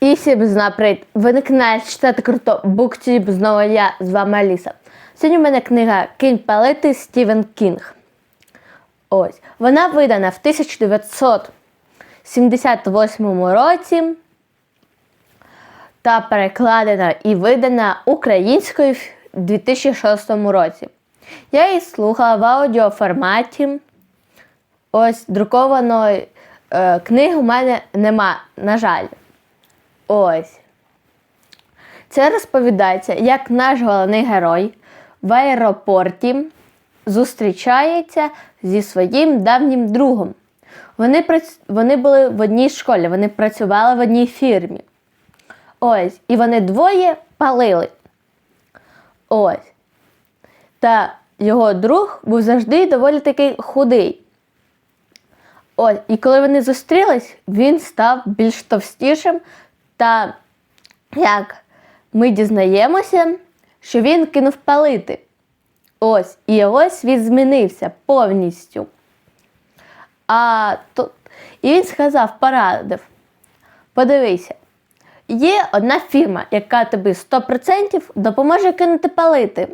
І всім знаприт. Ви на каналі читати круто Буктюб. Знову я з вами Аліса. Сьогодні в мене книга Кінь палити Стівен Кінг. Ось. Вона видана в 1978 році та перекладена і видана українською в 2006 році. Я її слухала в аудіоформаті. Ось друкованої е, книги у мене нема, на жаль. Ось. Це розповідається, як наш головний герой в аеропорті зустрічається зі своїм давнім другом. Вони, прац- вони були в одній школі, вони працювали в одній фірмі. Ось. І вони двоє палили. Ось. Та його друг був завжди доволі такий худий. Ось, і коли вони зустрілись, він став більш товстішим. Та як ми дізнаємося, що він кинув палити. Ось, і його світ змінився повністю. А то, і він сказав, порадив: подивися, є одна фірма, яка тобі 100% допоможе кинути палити.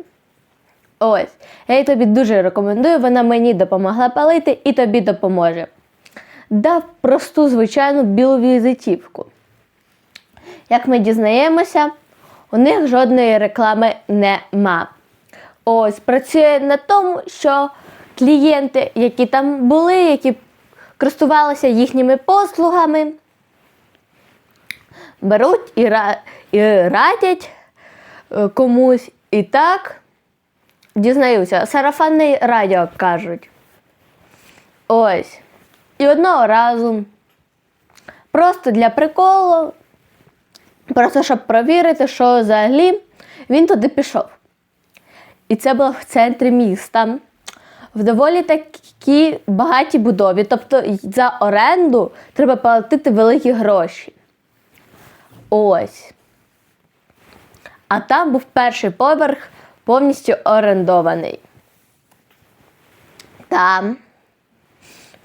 Ось, я їй тобі дуже рекомендую, вона мені допомогла палити і тобі допоможе. Дав просту звичайну білу візитівку. Як ми дізнаємося, у них жодної реклами нема. Ось працює на тому, що клієнти, які там були, які користувалися їхніми послугами, беруть і, ра- і радять е, комусь і так дізнаюся. Сарафанне радіо кажуть. Ось. І одного разу, просто для приколу, просто щоб провірити, що взагалі він туди пішов. І це було в центрі міста, в доволі такій багатій будові. Тобто за оренду треба платити великі гроші. Ось. А там був перший поверх повністю орендований. Там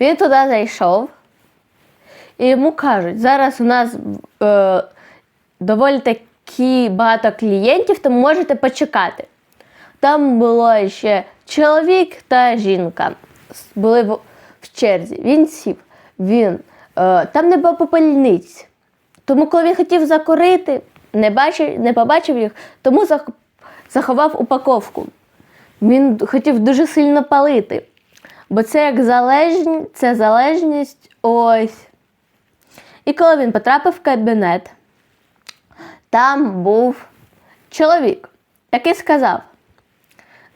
він туди зайшов, і йому кажуть, зараз у нас е, доволі такі багато клієнтів, тому можете почекати. Там було ще чоловік та жінка. Були в, в черзі. Він сів. Він, е, там не було попельниць. Тому, коли він хотів закурити, не, бачив, не побачив їх, тому заховав упаковку. Він хотів дуже сильно палити. Бо це як залежність, це залежність ось. І коли він потрапив в кабінет, там був чоловік, який сказав: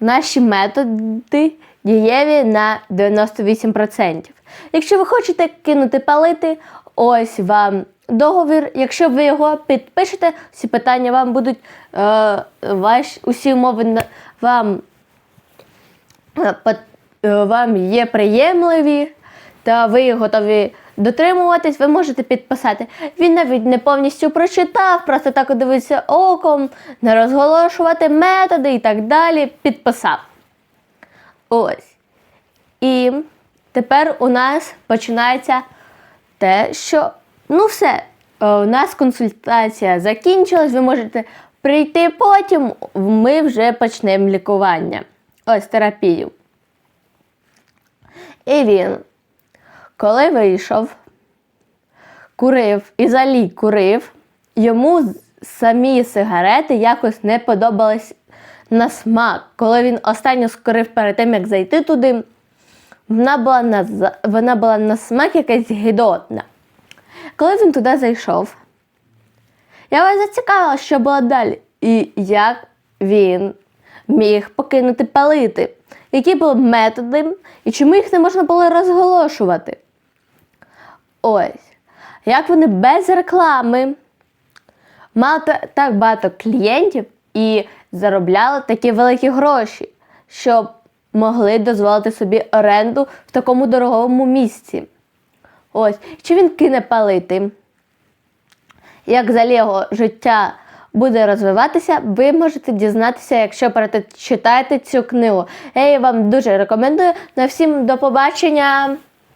наші методи дієві на 98%. Якщо ви хочете кинути палити, ось вам договір. Якщо ви його підпишете, всі питання вам будуть, е, ваш, усі умови вам е, е, вам є приємливі, та ви готові дотримуватись, ви можете підписати. Він навіть не повністю прочитав, просто так дивиться оком, не розголошувати методи і так далі. Підписав. Ось. І тепер у нас починається те, що ну все, е, у нас консультація закінчилась, ви можете прийти потім, ми вже почнемо лікування. Ось терапію. І він, коли вийшов, курив і взагалі курив, йому самі сигарети якось не подобались на смак. Коли він останню скурив перед тим, як зайти туди, вона була на, вона була на смак якась гидотна. Коли він туди зайшов, я вас зацікавила, що було далі. І як він міг покинути палити, які були методи, і чому їх не можна було розголошувати. Ось. Як вони без реклами мали так багато клієнтів і заробляли такі великі гроші, щоб могли дозволити собі оренду в такому дорогому місці. Ось. Чи він кине палити? Як взагалі його життя буде розвиватися, ви можете дізнатися, якщо перечитаєте цю книгу. Я її вам дуже рекомендую. На всім до побачення!